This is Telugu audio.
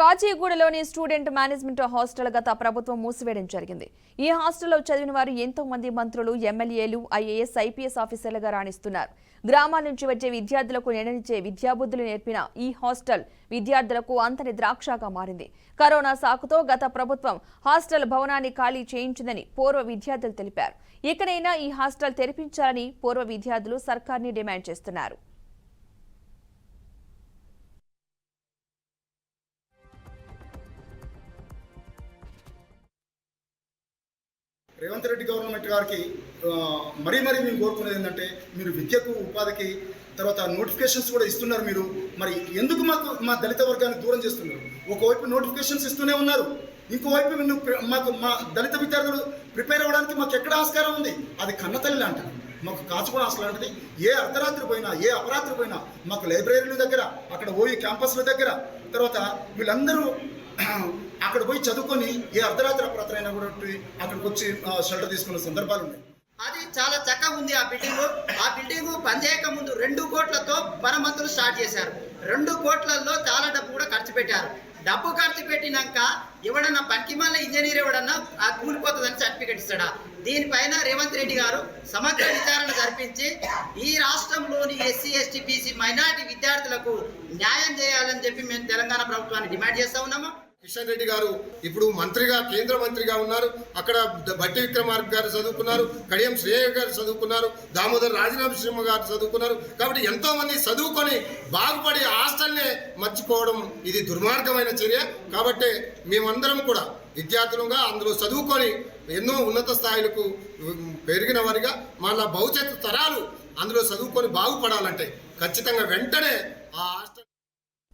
కాచిగూడలోని స్టూడెంట్ మేనేజ్మెంట్ హాస్టల్ గత ప్రభుత్వం మూసివేయడం జరిగింది. ఈ హాస్టల్లో చదివిన వారు ఎంతో మంది మంత్రులు ఎమ్మెల్యేలు ఐఏఎస్ ఐపీఎస్ ఆఫీసర్లుగా రాణిస్తున్నారు. గ్రామాల నుంచి వచ్చే విద్యార్థులకు నిర్ణయించే విద్యాబుద్ధులు నేర్పిన ఈ హాస్టల్ విద్యార్థులకు అంతని ద్రాక్షగా మారింది. కరోనా సాకుతో గత ప్రభుత్వం హాస్టల్ భవనాన్ని ఖాళీ చేయించిందని పూర్వ విద్యార్థులు తెలిపారు. ఇకనైనా ఈ హాస్టల్ తెరిపించాలని పూర్వ విద్యార్థులు సర్కార్ని డిమాండ్ చేస్తున్నారు. రేవంత్ రెడ్డి గవర్నమెంట్ గారికి మరీ మరీ మేము కోరుకునేది ఏంటంటే మీరు విద్యకు ఉపాధికి తర్వాత నోటిఫికేషన్స్ కూడా ఇస్తున్నారు మీరు. మరి ఎందుకు మాకు మా దళిత వర్గాన్ని దూరం చేస్తున్నారు? ఒకవైపు నోటిఫికేషన్స్ ఇస్తూనే ఉన్నారు. ఇంకోవైపు నువ్వు మాకు మా దళిత విద్యార్థులు ప్రిపేర్ అవ్వడానికి మాకు ఎక్కడ ఆస్కారం ఉంది? అది కన్నతల్లి లాంటిది. మాకు కాచుకోవడం అసలు లాంటిది. ఏ అర్ధరాత్రి పోయినా ఏ అపరాత్రి పోయినా మాకు లైబ్రరీల దగ్గర అక్కడ పోయి క్యాంపస్ల దగ్గర తర్వాత వీళ్ళందరూ అక్కడ పోయి చదువుకొని ఏ అర్ధరాత్రి అపరాత్రి అయినా కూడా అక్కడికి వచ్చి షెల్టర్ తీసుకున్న సందర్భాలు ఉన్నాయి. అది చాలా చక్కగా ఉంది ఆ బిల్డింగ్ ఆ బిల్డింగ్ పనిచేయక ముందు రెండు కోట్లతో మరమ్మతులు స్టార్ట్ చేశారు. రెండు కోట్లలో చాలా డబ్బు కూడా ఖర్చు పెట్టారు. డబ్బు ఖర్చు పెట్టినాక ఎవడన్నా పనికిమాల ఇంజనీర్ ఎవడన్నా ఆ కూలిపోతుందని సర్టిఫికెట్ ఇస్తాడా? దీనిపైన రేవంత్ రెడ్డి గారు సమగ్ర విచారణ జరిపించి ఈ రాష్ట్రంలోని ఎస్సీ ఎస్టీ బీసీ మైనార్టీ విద్యార్థులకు న్యాయం చేయాలని చెప్పి మేము తెలంగాణ ప్రభుత్వాన్ని డిమాండ్ చేస్తా ఉన్నాము. కిషన్ రెడ్డి గారు ఇప్పుడు మంత్రిగా కేంద్ర మంత్రిగా ఉన్నారు. అక్కడ భట్టి విక్రమార్క గారు చదువుకున్నారు కడియం శ్రేయ గారు చదువుకున్నారు దామోదర్ రాజీనాథ్ సింహ గారు చదువుకున్నారు. కాబట్టి ఎంతో మంది చదువుకొని బాగుపడి హాస్టల్నే మర్చిపోవడం ఇది దుర్మార్గమైన చర్య. కాబట్టి మేమందరం కూడా విద్యార్థులుగా అందులో చదువుకొని ఎన్నో ఉన్నత స్థాయిలకు పెరిగిన వారిగా మళ్ళా భవిష్యత్తు తరాలు అందులో చదువుకొని బాగుపడాలంటే ఖచ్చితంగా వెంటనే ఆ హాస్టల్